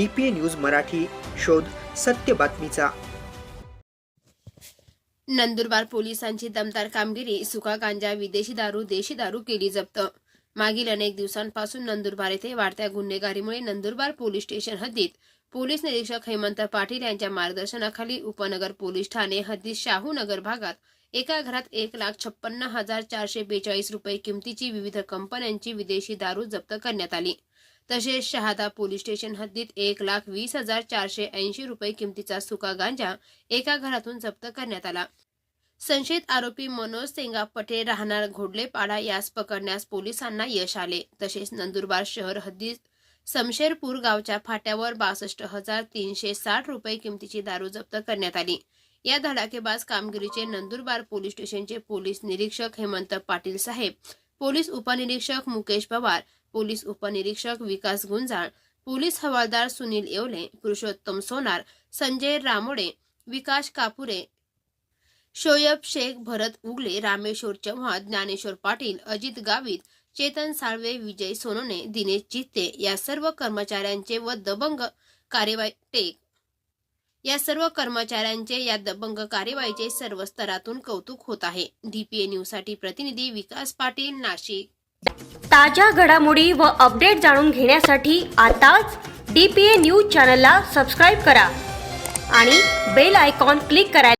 DPA news Marathi शोध सत्य बातमीचा. नंदुरबार पोलिसांची दमदार कामगिरी सुका गांजा विदेशी दारू देशी दारू केली जप्त. मागील अनेक दिवसांपासून नंदुरबार येथे वाढत्या गुन्हेगारीमुळे नंदुरबार पोलीस स्टेशन हद्दीत पोलीस निरीक्षक हेमंत पाटील यांच्या मार्गदर्शनाखाली उपनगर पोलीस ठाणे हद्दीत शाहू नगर भागात एका घरात एक लाख छप्पन्न हजार चारशे बेचाळीस रुपये किमतीची विविध कंपन्यांची विदेशी दारू जप्त करण्यात आली. तसेच शहादा पोलीस स्टेशन हद्दीत एक लाख वीस हजार चारशे ऐंशी रुपये किमतीचा सुका गांजा एका घरातून जप्त करण्यात आला. संशयित आरोपी मनोज सेंगा पटेल राहणार घोडलेपाडा यास पकडण्यास पोलिसांना यश आले. तसेच नंदुरबार शहर हद्दीत समशेरपूर गावच्या फाट्यावर बासष्ट हजार तीनशे साठ रुपये किमतीची दारू जप्त करण्यात आली. या धडाकेबाज कामगिरीचे नंदुरबार पोलीस स्टेशनचे पोलीस निरीक्षक हेमंत पाटील साहेब पोलीस उपनिरीक्षक मुकेश पवार पोलीस उपनिरीक्षक विकास गुंजाळ पोलीस हवालदार सुनील येवले पुरुषोत्तम सोनार संजय रामोडे विकास कापुरे शोयब शेख भरत उगले रामेश्वर चव्हाण ज्ञानेश्वर पाटील अजित गावित चेतन साळवे विजय सोनोने दिनेश चित्ते या सर्व कर्मचाऱ्यांचे व दबंग कार्यवाही टेक या सर्व कर्मचाऱ्यांचे या दबंग कार्यवाहीचे सर्व स्तरातून कौतुक होत आहे. डीपीए न्यूजसाठी प्रतिनिधी विकास पाटील नाशिक. ताज्या घडामोडी व अपडेट जाणून घेण्यासाठी आताच डी पी ए न्यूज चॅनलला सबस्क्राईब करा आणि बेल आयकॉन क्लिक करा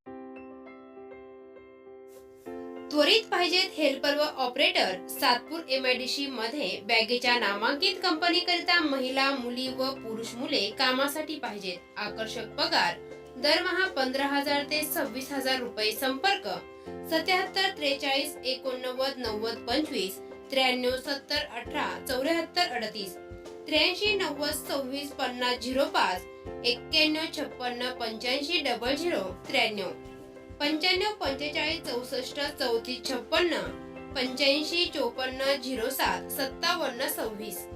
त्वरित पाहिजेत हेल्पर व ऑपरेटर सातपूर एमआयडीसी मध्ये बॅगेच्या नामांकित कंपनीकरिता महिला मुली व पुरुष मुले कामासाठी पाहिजेत. आकर्षक पगार दरमहा पंधरा हजार ते सव्वीस हजार रुपये संपर्क सत्याहत्तर त्रेचाळीस एकोणनव्वद नव्वद पंचवीस त्र्याण्णव सत्तर अठरा चौऱ्याहत्तर अडतीस. त्र्याऐंशी नव्वद सव्वीस पन्नास झिरो पाच. एक्क्याण्णव छप्पन्न पंच्याऐंशी डबल झिरो त्र्याण्णव. पंच्याण्णव पंचेचाळीस चौसष्ट चौतीस छप्पन्न. पंच्याऐंशी चोपन्न झिरो सात. सत्तावन्न सव्वीस.